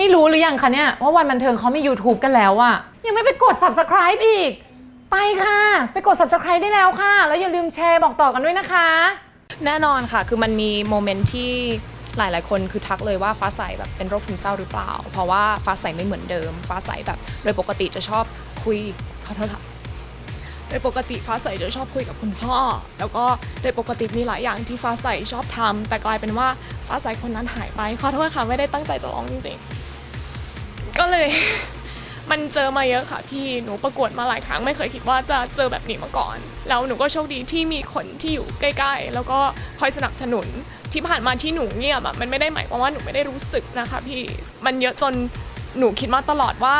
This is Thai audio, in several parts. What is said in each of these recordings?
นี่รู้หรือยังคะเนี่ยว่าวันบันเทิงเขามี YouTube กันแล้วอะยังไม่ไปกด subscribe อีก ไปค่ะ ไปกด subscribe ได้แล้วค่ะ แล้วอย่าลืมแชร์บอกต่อกันด้วยนะคะ แน่นอนค่ะ คือมันมีโมเมนต์ที่หลาย ๆ คนคือทักเลยว่าฟ้าใสแบบเป็นโรคซึมเศร้าหรือเปล่า เพราะว่าฟ้าใสไม่เหมือนเดิม ฟ้าใสแบบ โดยปกติจะชอบคุยขอโทษค่ะโดยปกติฟ้าใสจะชอบคุยกับคุณพ่อ แล้วก็โดยปกติมีหลายอย่างที่ฟ้าใสชอบทำแต่กลายเป็นว่าฟ้าใสคนนั้นหายไปขอโทษค่ะไม่ได้ตั้งใจจะร้องจริงๆ ก็เลย มันเจอมาเยอะค่ะพี่หนูประกวดมาหลายครั้งไม่เคยคิดว่าจะเจอแบบนี้มาก่อน แล้วหนูก็โชคดีที่มีคนที่อยู่ใกล้ ๆ แล้วก็คอยสนับสนุนที่ผ่านมาที่หนูเงียบอะมันไม่ได้หมายความว่าหนูไม่ได้รู้สึกนะคะพี่มันเยอะจนหนูคิดมาตลอดว่า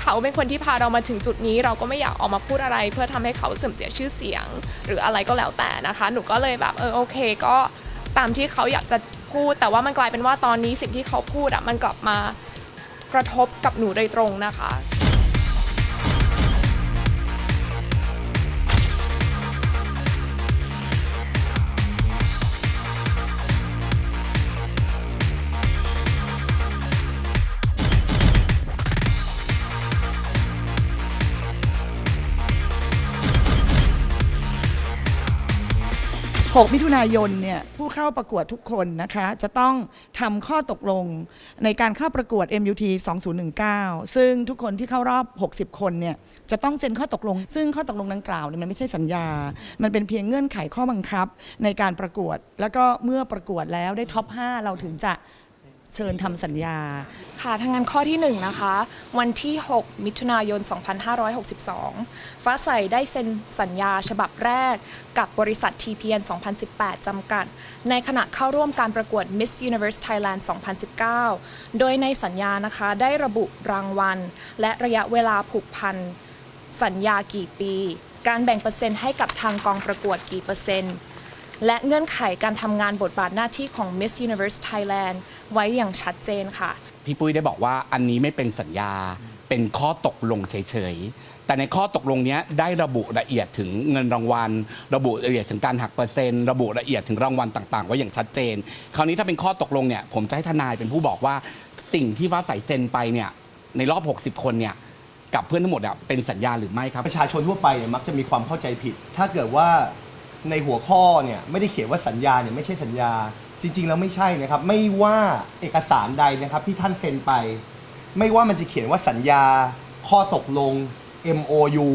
เขาเป็นคนที่พาเรามาถึงจุดนี้ เราก็ไม่อยากออกมาพูดอะไร เพื่อทำให้เขาเสื่อมเสียชื่อเสียง หรืออะไรก็แล้วแต่นะคะ หนูก็เลยแบบเออโอเค ก็ตามที่เขาอยากจะพูด แต่ว่ามันกลายเป็นว่าตอนนี้สิ่งที่เขาพูดอะมันกลับมา ระทบกับหนูโดยตรงนะคะ 6 มิถุนายนเนี่ยผู้เข้าประกวดทุกคนนะคะ จะต้องทำข้อตกลงในการเข้าประกวด MUT 2019 ซึ่งทุกคนที่เข้ารอบ 60 คนเนี่ยจะต้องเซ็นข้อตกลง ซึ่งข้อตกลงดังกล่าวเนี่ยมันไม่ใช่สัญญา มันเป็นเพียงเงื่อนไขข้อบังคับในการประกวด แล้วก็เมื่อประกวดแล้วได้ท็อป 5 เราถึงจะ เชิญทำสัญญา ค่ะทางงานข้อที่ 1 นะคะ วันที่ 6 มิถุนายน 2562 ฟ้าใสได้เซ็นสัญญาฉบับแรกกับบริษัท TPN 2018 จำกัด ในขณะเข้าร่วมการประกวด Miss Universe Thailand 2019 โดยในสัญญานะคะได้ระบุรางวัล และระยะเวลาผูกพันสัญญากี่ปี การแบ่งเปอร์เซ็นต์ให้กับทางกองประกวดกี่เปอร์เซ็นต์ และเงื่อนไขการทำงานบทบาทหน้าที่ของ Miss Universe Thailand ไว้อย่างชัดเจนค่ะ พี่ปุ้ยได้บอกว่าอันนี้ไม่เป็นสัญญา เป็นข้อตกลงเฉยๆ แต่ในข้อตกลงเนี้ยได้ระบุละเอียดถึงเงินรางวัล ระบุละเอียดถึงการหักเปอร์เซ็นต์ ระบุละเอียดถึงรางวัลต่างๆไว้อย่างชัดเจน คราวนี้ถ้าเป็นข้อตกลงเนี่ยผมจะให้ทนายเป็นผู้บอกว่าสิ่งที่ฟ้าใสเซ็นไปเนี่ยในรอบ 60 คนเนี่ยกับเพื่อนทั้งหมดอะเป็นสัญญาหรือไม่ครับ ประชาชนทั่วไปเนี่ยมักจะมีความเข้าใจผิด ถ้าเกิดว่า ในหัวข้อเนี่ยไม่ได้เขียนว่าสัญญาเนี่ยไม่ใช่สัญญา จริง ๆ แล้วไม่ใช่นะครับ ไม่ว่าเอกสารใดนะครับที่ท่านเซ็นไป ไม่ว่ามันจะเขียนว่าสัญญา ข้อตกลง MOU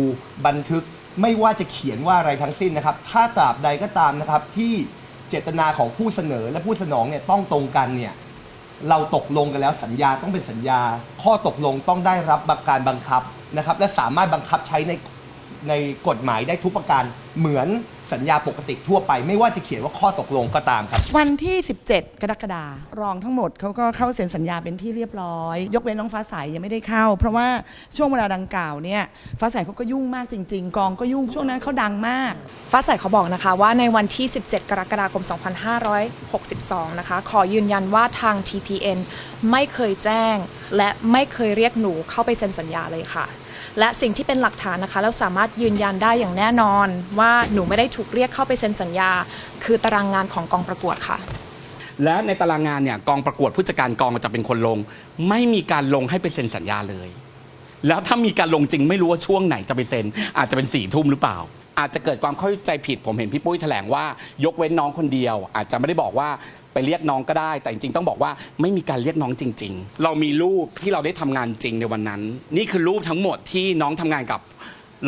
บันทึก ไม่ว่าจะเขียนว่าอะไรทั้งสิ้นนะครับ ถ้าตราบใดก็ตามนะครับที่เจตนาของผู้เสนอและผู้สนองเนี่ยต้องตรงกันเนี่ยเราตกลงกันแล้วสัญญาต้องเป็นสัญญา ข้อตกลงต้องได้รับบัการบังคับนะครับ และสามารถบังคับใช้ในในกฎหมายได้ทุกประการเหมือน สัญญาปกติทั่วไป ไม่ว่าจะเขียนว่าข้อตกลงก็ตามครับ วันที่ 17 กรกฎาคมรองทั้งหมดเขาก็เข้าเซ็นสัญญาเป็นที่เรียบร้อย ยกเว้นน้องฟ้าใสยังไม่ได้เข้า เพราะว่าช่วงเวลาดังกล่าวเนี่ยฟ้าใสเขาก็ยุ่งมากจริง ๆ กองก็ยุ่งช่วงนั้นเขาดังมาก ฟ้าใสเขาบอกนะคะว่าในวันที่ 17 กรกฎาคม 2562 นะคะ ขอยืนยันว่าทาง TPN ไม่เคยแจ้ง และไม่เคยเรียกหนูเข้าไปเซ็นสัญญาเลยค่ะ และสิ่งที่เป็นหลักฐานนะคะแล้วสามารถยืนยันได้อย่างแน่นอน ว่าหนูไม่ได้ถูกเรียกเข้าไปเซ็นสัญญา คือตารางงานของกองประกวดค่ะ และในตารางงานเนี่ยกองประกวดผู้จัดการกองจะเป็นคนลง ไม่มีการลงให้ไปเซ็นสัญญาเลย แล้วถ้ามีการลงจริงไม่รู้ว่าช่วงไหนจะไปเซ็นอาจจะเป็นสี่ทุ่มหรือเปล่า อาจจะเกิดความเข้าใจผิด ผมเห็นพี่ปุ้ยแถลงว่ายกเว้นน้องคนเดียว อาจจะไม่ได้บอกว่าไปเรียกน้องก็ได้ แต่จริงๆต้องบอกว่าไม่มีการเรียกน้องจริง ๆ เรามีรูปที่เราได้ทำงานจริงในวันนั้น นี่คือรูปทั้งหมดที่น้องทำงานกับ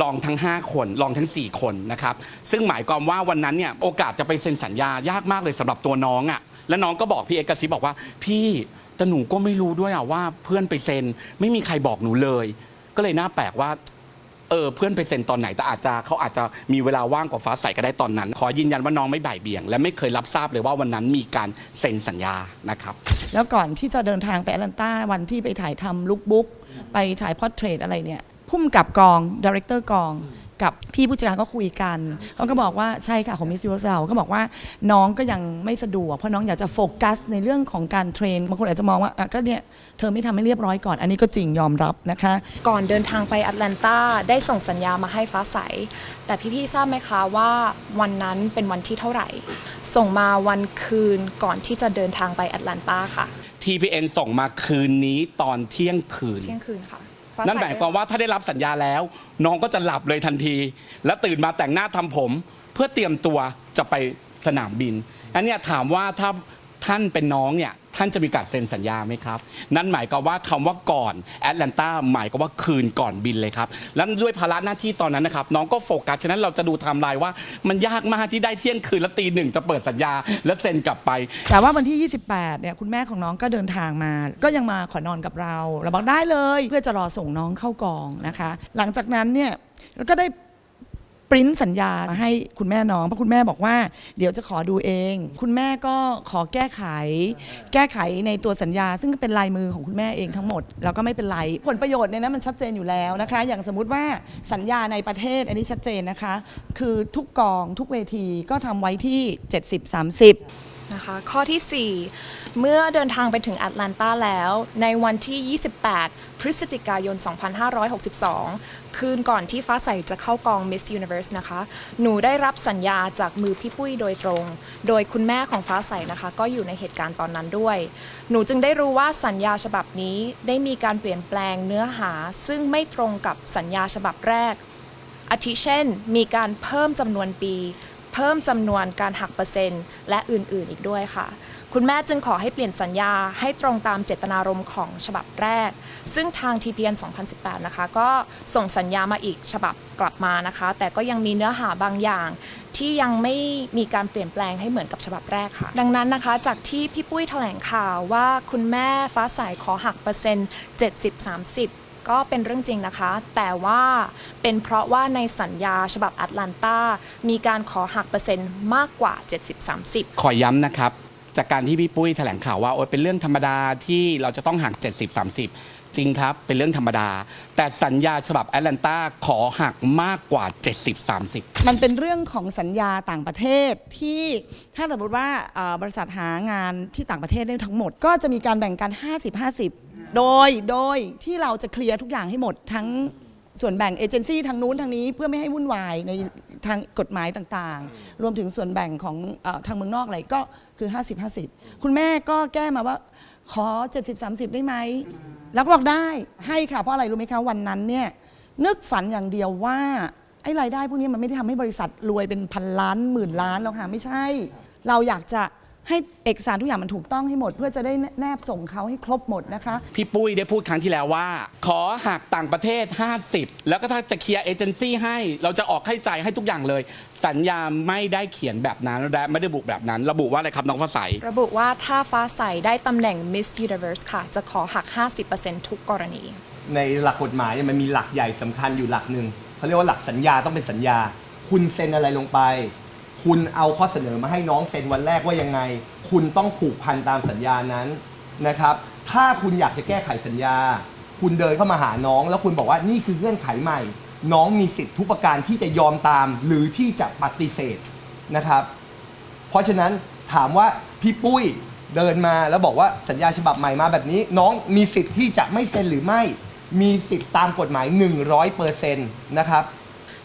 รองทั้ง 5 คนรองทั้ง 4 คนนะครับซึ่งหมายความว่าวันนั้นเนี่ยโอกาสจะไปเซ็นสัญญายากมากเลยสำหรับตัวน้องอะ่ะและน้องก็บอกพี่เอกกระซิบบอกว่า พี่แต่หนูก็ไม่รู้ด้วยอะว่าเพื่อนไปเซ็นไม่มีใครบอกหนูเลย ก็เลยน่าแปลกว่า เออเพื่อนไปเซ็นตอนไหนแต่อาจจะเขาอาจจะมีเวลาว่างกว่าฟ้าใสก็ได้ตอนนั้น ขอยืนยันว่าน้องไม่บ่ายเบี่ยง และไม่เคยรับทราบเลยว่าวันนั้นมีการเซ็นสัญญานะครับ แล้วก่อนที่จะเดินทางไปแอตแลนตาวันที่ไปถ่ายทำลุคบุ๊กไปถ่ายพอร์เทรตอะไรเนี่ยพุ่มกับกองดีเรคเตอร์กอง กับพี่ผู้จัดการก็คุยกันเขาก็บอกว่าใช่ค่ะของมิสยูโรเราก็บอกว่าน้องก็ยังไม่สะดวกเพราะน้องอยากจะโฟกัสในเรื่องของการเทรนบางคนอาจจะมองว่าอะก็เนี่ยเธอไม่ทำให้เรียบร้อยก่อน อันนี้ก็จริงยอมรับนะคะ ก่อนเดินทางไปแอตแลนตาได้ส่งสัญญามาให้ฟ้าใส แต่พี่ๆทราบไหมคะว่าวันนั้นเป็นวันที่เท่าไหร่ ส่งมาวันคืนก่อนที่จะเดินทางไปแอตแลนตาค่ะ TPN ส่งมาคืนนี้ตอนเที่ยงคืน เที่ยงคืนค่ะ ฟ้ใสนั่นหมายความว่าถ้าได้รับสัญญาแล้ว น้องก็จะหลับเลยทันที แล้วตื่นมาแต่งหน้าทำผม เพื่อเตรียมตัวจะไปสนามบิน อันเนี้ยถามว่าถ้าท่านเป็นน้องเนี่ย ท่านจะมีการเซ็นสัญญาไหมครับ นั่นหมายความว่าคำว่าก่อนแอตแลนตาหมายความว่าคืนก่อนบินเลยครับ แล้วด้วยภาระหน้าที่ตอนนั้นนะครับ น้องก็โฟกัส ฉะนั้นเราจะดูไทม์ไลน์ว่ามันยากมากที่ได้เที่ยงคืนแล้วตีหนึ่งจะเปิดสัญญา แล้วเซ็นกลับไป แต่ว่าวันที่ 28 เนี่ยคุณแม่ของน้องก็เดินทางมา ก็ยังมาขอนอนกับเราเราบอกได้เลย เพื่อจะรอส่งน้องเข้ากองนะคะ หลังจากนั้นเนี่ยแล้วก็ได้ ปริ้นสัญญามาให้คุณแม่น้องเพราะคุณแม่บอกว่า เดี๋ยวจะขอดูเอง คุณแม่ก็ขอแก้ไข แก้ไขในตัวสัญญา ซึ่งเป็นลายมือของคุณแม่เองทั้งหมดแล้วก็ไม่เป็นไรผลประโยชน์เนี่ยนะมันชัดเจนอยู่แล้วนะคะ อย่างสมมุติว่าสัญญาในประเทศอันนี้ชัดเจนนะคะ คือทุกกองทุกเวทีก็ทำไว้ที่ 70-30 นะคะ ข้อทีสี่ 4 เมื่อเดินทางไปถึงแอตแลนตาแล้ว ในวันที่ 28 พฤศจิกายน 2562 คืนก่อนที่ฟ้าใสจะเข้ากอง Miss Universe นะคะ หนูได้รับสัญญาจากมือพี่ปุ้ยโดยตรง โดยคุณแม่ของฟ้าใสนะคะ ก็อยู่ในเหตุการณ์ตอนนั้นด้วย หนูจึงได้รู้ว่าสัญญาฉบับนี้ได้มีการเปลี่ยนแปลงเนื้อหา ซึ่งไม่ตรงกับสัญญาฉบับแรกอาทิเช่น มีการเพิ่มจำนวนปี เพิ่มจำนวนการหักเปอร์เซ็นต์ และอื่นๆอีกด้วยค่ะ คุณแม่จึงขอให้เปลี่ยนสัญญาให้ตรงตามเจตนารมณ์ของฉบับแรก ซึ่งทาง TPN 2018 นะคะ ก็ส่งสัญญามาอีกฉบับกลับมานะคะ แต่ก็ยังมีเนื้อหาบางอย่างที่ยังไม่มีการเปลี่ยนแปลงให้เหมือนกับฉบับแรกค่ะ ดังนั้นนะคะจากที่พี่ปุ้ยแถลงข่าวว่าคุณแม่ฟ้าใสขอหักเปอร์เซ็นต์ 70-30 ก็เป็นเรื่องจริงนะคะ แต่ว่าเป็นเพราะว่าในสัญญาฉบับแอตแลนตามีการขอหักเปอร์เซ็นต์มากกว่า 70-30 ขอย้ำนะครับ จากการที่พี่ปุ้ยแถลงข่าวว่าโอ๊ยเป็นเรื่องธรรมดาที่เราจะต้องหัก 70-30 จริงครับ เป็นเรื่องธรรมดา แต่สัญญาฉบับแอตแลนตาขอหักมากกว่า 70-30 มันเป็นเรื่องของสัญญาต่างประเทศที่ถ้าสมมติว่าเอ่อบริษัทหางานที่ต่างประเทศได้ทั้งหมด ก็จะมีการแบ่งกัน 50-50 โดยโดยที่เราจะเคลียร์ทุกอย่างให้หมดทั้งส่วนแบ่งเอเจนซี่ทางนู้นทางนี้เพื่อไม่ให้วุ่นวายในทางกฎหมายต่างๆ รวมถึงส่วนแบ่งของเออทางเมืองนอกอะไรก็คือ 50-50 คุณแม่ก็แก้มาว่าขอ 70-30 ได้ไหม แล้วก็บอกได้ให้ค่ะ เพราะอะไรรู้ไหมคะ วันนั้นเนี่ยนึกฝันอย่างเดียวว่า ไอ้รายได้พวกนี้มันไม่ได้ทำให้บริษัทรวยเป็นพันล้านหมื่นล้านหรอกค่ะไม่ใช่ เราอยากจะ ให้เอกสารทุกอย่างมันถูกต้องให้หมด เพื่อจะได้แนบส่งเขาให้ครบหมดนะคะ พี่ปุ้ยได้พูดครั้งที่แล้วว่า ขอหักต่างประเทศ 50 แล้วก็ถ้าจะเคลียร์เอเจนซี่ให้ เราจะออกให้จ่ายให้ทุกอย่างเลย สัญญาไม่ได้เขียนแบบนั้นและไม่ได้บุกแบบนั้น ระบุว่าอะไรครับน้องฟ้าใส ระบุว่าถ้าฟ้าใสได้ตำแหน่ง Miss Universe ค่ะ จะขอหัก 50%ทุกกรณี ในหลักกฎหมายเนี่ยมันมีหลักใหญ่สำคัญอยู่หลักหนึ่งเขาเรียกว่าหลักสัญญาต้องเป็นสัญญา คุณเซ็นอะไรลงไป คุณเอาข้อเสนอมาให้น้องเซ็นวันแรกว่ายังไง คุณต้องผูกพันตามสัญญานั้นนะครับ ถ้าคุณอยากจะแก้ไขสัญญา คุณเดินเข้ามาหาน้อง แล้วคุณบอกว่านี่คือเงื่อนไขใหม่ น้องมีสิทธิทุกประการที่จะยอมตามหรือที่จะปฏิเสธนะครับ เพราะฉะนั้นถามว่าพี่ปุ้ยเดินมาแล้วบอกว่าสัญญาฉบับใหม่มาแบบนี้ น้องมีสิทธิ์ที่จะไม่เซ็นหรือไม่ มีสิทธิ์ตามกฎหมาย 100%นะครับ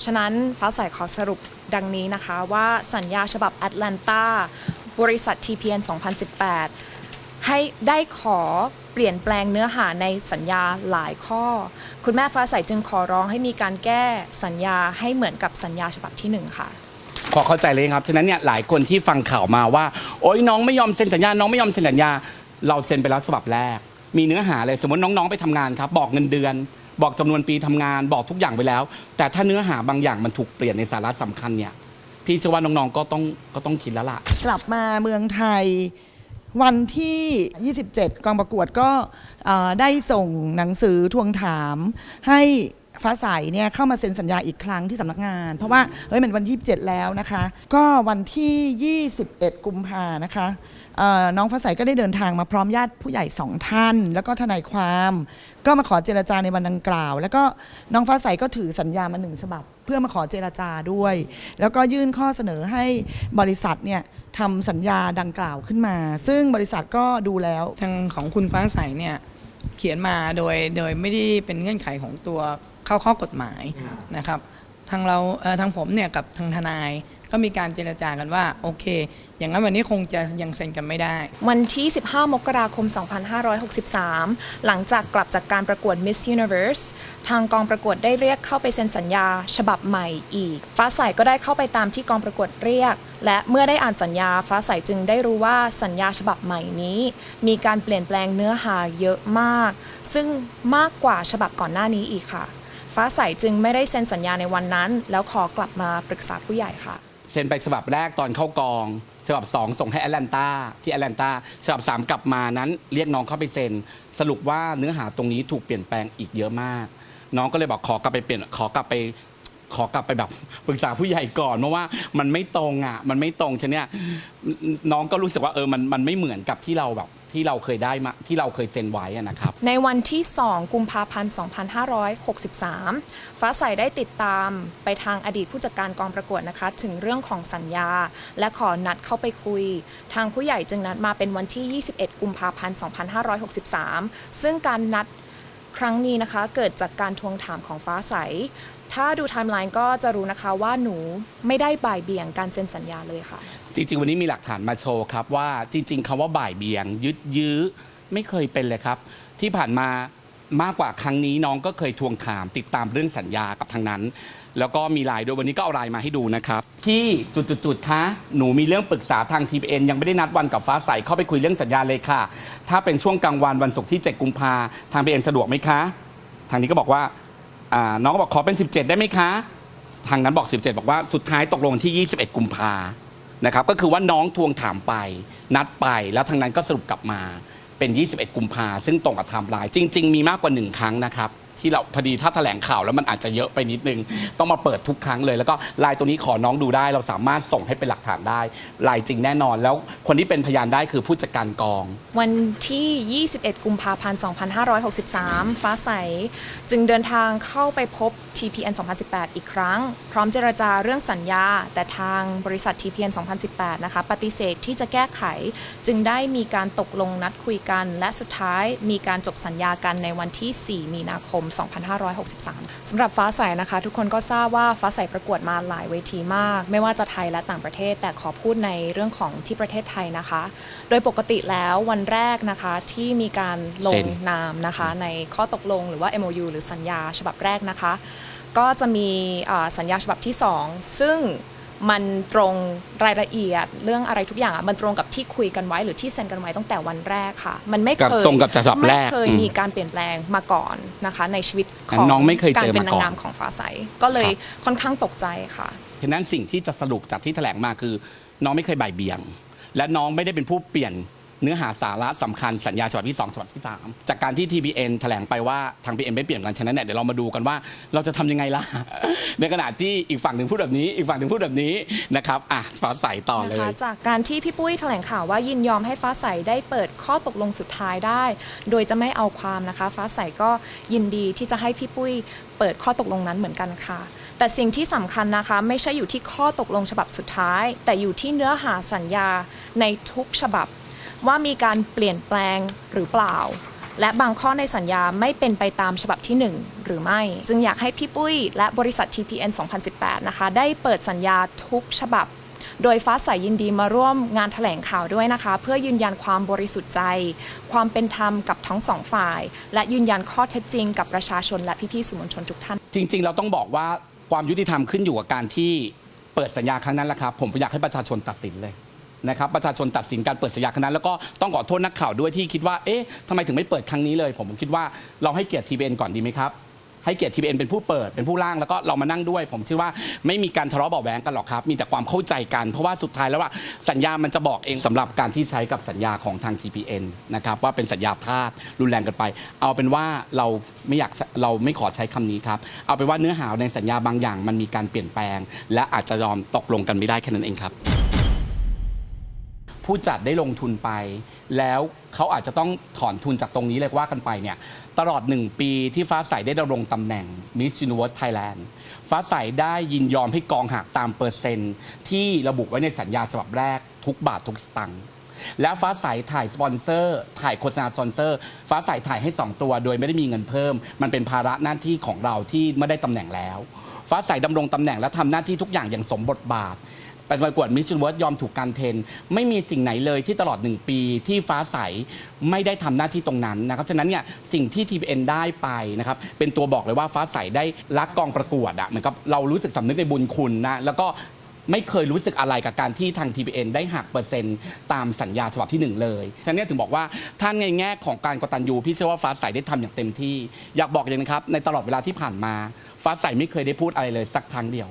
ฉะนั้นฟ้าใสขอสรุป ดังนี้นะคะว่าสัญญาฉบับแอตแลนตาบริษัท TPN 2018 ให้ได้ขอเปลี่ยนแปลงเนื้อหาในสัญญาหลายข้อ คุณแม่ฟ้าใสจึงขอร้องให้มีการแก้สัญญาให้เหมือนกับสัญญาฉบับที่ 1 ค่ะขอเข้าใจเลยครับ ฉะนั้นเนี่ยหลายคนที่ฟังข่าวมาว่า โอ๊ยน้องไม่ยอมเซ็นสัญญา น้องไม่ยอมเซ็นสัญญา เราเซ็นไปแล้วฉบับแรก มีเนื้อหาเลย สมมติน้องๆไปทำงานครับ บอกเงินเดือน บอกจำนวนปีทำงานบอกทุกอย่างไปแล้ว แต่ถ้าเนื้อหาบางอย่างมันถูกเปลี่ยนในสาระสำคัญเนี่ยพี่เชื่อว่าน้องๆก็ต้องก็ต้องคิดแล้วล่ะ กลับมาเมืองไทยวันที่ 27 กองประกวดก็ได้ส่งหนังสือทวงถามให้ฟ้าใสเนี่ยเข้ามาเซ็นสัญญาอีกครั้งที่สำนักงาน เพราะว่าเฮ้ยมันวันที่ 27 แล้วนะคะ ก็วันที่ 21 กุมภานะคะ น้องฟ้าใสก็ได้เดินทางมาพร้อมญาติผู้ใหญ่สองท่าน แล้วก็ทนายความ ก็มาขอเจรจาในวันดังกล่าว แล้วก็น้องฟ้าใสก็ถือสัญญามาหนึ่งฉบับ เพื่อมาขอเจรจาด้วย แล้วก็ยื่นข้อเสนอให้บริษัทเนี่ยทำสัญญาดังกล่าวขึ้นมา ซึ่งบริษัทก็ดูแล้วทางของคุณฟ้าใสเนี่ยเขียนมาโดยโดยไม่ได้เป็นเงื่อนไขของตัวเข้าข้อกฎหมายนะครับ ทางเราเทางผมเนี่ยกับทางทนาย ก็มีการเจรจากันว่าโอเค อย่างนั้นวันนี้คงจะยังเซ็นกันไม่ได้ วันที่ 15 มกราคม 2563 หลังจากกลับจากการประกวด Miss Universe ทางกองประกวดได้เรียกเข้าไปเซ็นสัญญา ฉบับใหม่อีก ฟ้าใสก็ได้เข้าไปตามที่กองประกวดเรียก และเมื่อได้อ่านสัญญาฟ้าใสจึงได้รู้ว่าสัญญาฉบับใหม่นี้ มีการเปลี่ยนแปลงเนื้อหาเยอะมาก ซึ่งมากกว่าฉบับก่อนหน้านี้อีกค่ะ ฟ้าใสจึงไม่ได้เซ็นสัญญาในวันนั้น แล้วขอกลับมาปรึกษาผู้ใหญ่ค่ะ เซ็นไปฉบับแรกตอนเข้ากอง ฉบับ 2 ส่งให้แอตแลนตาที่แอตแลนตาฉบับ 3 กลับมานั้น เรียกน้องเข้าไปเซ็น สรุปว่าเนื้อหาตรงนี้ถูกเปลี่ยนแปลงอีกเยอะมาก น้องก็เลยบอกขอกลับไปเปลี่ยนขอกลับไป ขอกลับไปแบบปรึกษาผู้ใหญ่ก่อนเพราะว่ามันไม่ตรงอะ มันไม่ตรงฉะเนี่ยน้องก็รู้สึกว่าเออมันมันไม่เหมือนกับที่เราแบบที่เราเคยได้มาที่เราเคยเซ็นไว้อะนะครับ ในวันที่ 2 กุมภาพันธ์ 2563 ฟ้าใสได้ติดตามไปทางอดีตผู้จัดการกองประกวดนะคะ ถึงเรื่องของสัญญา และขอนัดเข้าไปคุย ทางผู้ใหญ่จึงนัดมาเป็นวันที่ 21 กุมภาพันธ์ 2563 ซึ่งการนัดครั้งนี้นะคะเกิดจากการทวงถามของฟ้าใส ถ้าดูไทม์ไลน์ก็จะรู้นะคะว่าหนูไม่ได้บ่ายเบี่ยงการเซ็นสัญญาเลยค่ะ จริง ๆ วันนี้มีหลักฐานมาโชว์ครับว่าจริง ๆคำว่าบ่ายเบี่ยง ยึดยื้อไม่เคยเป็นเลยครับ ที่ผ่านมามากกว่าครั้งนี้น้องก็เคยทวงถาม ติดตามเรื่องสัญญากับทางนั้น แล้วก็มีไลน์ด้วยวันนี้ก็เอาไลน์มาให้ดูนะครับที่จุดๆๆคะหนูมีเรื่องปรึกษาทาง TPN ยังไม่ได้นัดวันกับฟ้าใสเข้าไปคุยเรื่องสัญญาเลยค่ะ ถ้าเป็นช่วงกลางวันวันศุกร์ที่ 7 กุมภาทาง TPN สะดวกไหมคะ ทางนี้ก็บอกว่า อ่าน้องก็บอกขอเป็น 17 ได้ไหมคะ ทางนั้นบอก 17 บอกว่าสุดท้ายตกลงที่ 21 กุมภานะครับ ก็คือว่าน้องทวงถามไป นัดไปแล้วทางนั้นก็สรุปกลับมาเป็น 21 กุมภาซึ่งตรงกับไทม์ไลน์จริง ๆ มีมากกว่า 1 ครั้งนะครับ ที่เราพอดีถ้าแถลงข่าวแล้วมันอาจจะเยอะไปนิดนึง ต้องมาเปิดทุกครั้งเลย แล้วก็ลน์ตัวนี้ขอน้องดูได้ เราสามารถส่งให้เป็นหลักฐานได้ลน์จริงแน่นอน แล้วคนที่เป็นพยานได้คือผู้จัดการกอง วันที่ 21 กุมภาพันธ์ 2563 ฟ้าใส จึงเดินทางเข้าไปพบ TPN 2018 อีกครั้ง พร้อมเจรจาเรื่องสัญญา แต่ทางบริษัท TPN 2018 นะคะ ปฏิเสธที่จะแก้ไข จึงได้มีการตกลงนัดคุยกัน และสุดท้ายมีการจบสัญญากันในวันที่ 4 มีนาคม2563สำหรับฟ้าใสนะคะ ทุกคนก็ทราบว่าฟ้าใสประกวดมาหลายเวทีมาก ไม่ว่าจะไทยและต่างประเทศ แต่ขอพูดในเรื่องของที่ประเทศไทยนะคะ โดยปกติแล้ววันแรกนะคะที่มีการลเซ็งนนามนะคะ ในข้อตกลงหรือว่า MOU หรือสัญญาฉบับแรกนะคะ ก็จะมีอ่าสัญญาฉบับที่ 2 ซึ่ง มันตรงรายละเอียด เรื่องอะไรทุกอย่างอะมันตรงกับที่คุยกันไว้หรือที่เซ็นกันไว้ตั้งแต่วันแรกค่ะ มันไม่กับเคยตรงกับฉบับแรกไม่เคยอืมมีการเปลี่ยนแปลงมาก่อนนะคะ ในชีวิตของน้องไม่เคยการเจอเป็นมาก่นาอนงงามของฟ้าใสก็เลยครับ ค่อนข้างตกใจค่ะ ฉะนั้นสิ่งที่จะสรุปจากที่แถลงมาคือ น้องไม่เคยบ่ายเบี่ยง และน้องไม่ได้เป็นผู้เปลี่ยน เนื้อหาสาระสำคัญสัญญาฉบับที่2ฉบับที่ 3 จากการที่ TPN แถลงไปว่าทาง PN ไม่เปลี่ยนกันฉะนั้นเนี่ยเดี๋ยวเรามาดูกันว่าเราจะทำยังไงล่ะ ในขณะที่อีกฝั่งหนึ่งพูดแบบนี้อีกฝั่งหนึ่งพูดแบบนี้นะครับอะฟ้าใสต่อเลนะคะยจากการที่พี่ปุ้ยแถลงข่าวว่ายินยอมให้ฟ้าใสได้เปิดข้อตกลงสุดท้ายได้ โดยจะไม่เอาความนะคะ ฟ้าใสก็ยินดีที่จะให้พี่ปุ้ยเปิดข้อตกลงนั้นเหมือนกันค่ะ แต่สิ่งที่สำคัญนะคะ ไม่ใช่อยู่ที่ข้อตกลงฉบับสุดท้าย แต่อยู่ที่เนื้อหาสัญญาในทุกฉบับ ว่ามีการเปลี่ยนแปลงหรือเปล่า และบางข้อในสัญญาไม่เป็นไปตามฉบับที่ 1 หรือไม่ จึงอยากให้พี่ปุ้ยและบริษัท TPN 2018 นะคะ ได้เปิดสัญญาทุกฉบับ โดยฟ้าใสยินดีมาร่วมงานแถลงข่าวด้วยนะคะ เพื่อยืนยันความบริสุทธิ์ใจ ความเป็นธรรมกับทั้งสองฝ่าย และยืนยันข้อเท็จจริงกับประชาชนและพี่ๆสื่อมวลชนทุกท่าน จริง ๆ เราต้องบอกว่าความยุติธรรมขึ้นอยู่กับการที่เปิดสัญญาครั้งนั้นแหละครับผมอยากให้ประชาชนตัดสินเลย นะครับประชาชนตัดสินการเปิดสัญญาครั้งนั้นแล้วก็ต้องขอโทษนักข่าวด้วยที่คิดว่าเอ๊ะทำไมถึงไม่เปิดครั้งนี้เลย ผมคิดว่าเราให้เกียรติทีเอ็นก่อนดีไหมครับให้เกียรติทีเอ็นเป็นผู้เปิดเป็นผู้ร่างแล้วก็เรามานั่งด้วย ผมคิดว่าไม่มีการทะเลาะเบาะแวงกันหรอกครับ มีแต่ความเข้าใจกัน เพราะว่าสุดท้ายแล้วว่าสัญญามันจะบอกเองสำหรับการที่ใช้กับสัญญาของทาง TPN นะครับว่าเป็นสัญญาทาสรุนแรงกันไป เอาเป็นว่าเราไม่อยากเราไม่ขอใช้คำนี้ครับเอาเป็นว่าเนื้อหาในสัญญาบางอย่างมันมีการเปลี่ยนแปลง และอาจจะยอมตกลงกันไม่ได้แค่นั้นเองครับ ผู้จัดได้ลงทุนไป แล้วเขาอาจจะต้องถอนทุนจากตรงนี้เลยว่ากันไปเนี่ยตลอด 1 ปีที่ฟ้าใสได้ดำรงตำแหน่ง Miss Universe Thailand ฟ้าใสได้ยินยอมให้กองหักตามเปอร์เซ็นต์ที่ระบุไว้ในสัญญาฉบับแรกทุกบาททุกสตังค์แล้วฟ้าใสถ่ายสปอนเซอร์ ถ่ายโฆษณาสปอนเซอร์ ฟ้าใสถ่ายให้ 2 ตัว โดยไม่ได้มีเงินเพิ่ม มันเป็นภาระหน้าที่ของเราที่ไม่ได้ตำแหน่งแล้ว ฟ้าใสดำรงตำแหน่งและทำหน้าที่ทุกอย่างอย่างสมบทบาท เป็นประกวดมิชชันเวิร์ยอมถูกการเทรนไม่มีสิ่งไหนเลยที่ตลอดหนึ่งปีที่ฟ้าใสไม่ได้ทำหน้าที่ตรงนั้นนะครับฉะนั้นเนี่ยสิ่งที่ TPN ได้ไปนะครับเป็นตัวบอกเลยว่าฟ้าใสได้รักกองประกวดอะเหมือนกับเรารู้สึกสำนึกในบุญคุณนะแล้วก็ไม่เคยรู้สึกอะไรกับการที่ทาง TPN ได้หักเปอร์เซ็นต์ตามสัญญาฉบับที่หนึ่งเลยฉะนั้นเนี่ยถึงบอกว่าท่านในแง่ของการกตัญญูพี่เชื่อว่าฟ้าใสได้ทำอย่างเต็มที่ อยากบอกอย่างนะครับในตลอดเวลาที่ผ่านมา ฟ้าใสไม่เคยได้พูดอะไรเลยสักครั้งเดียว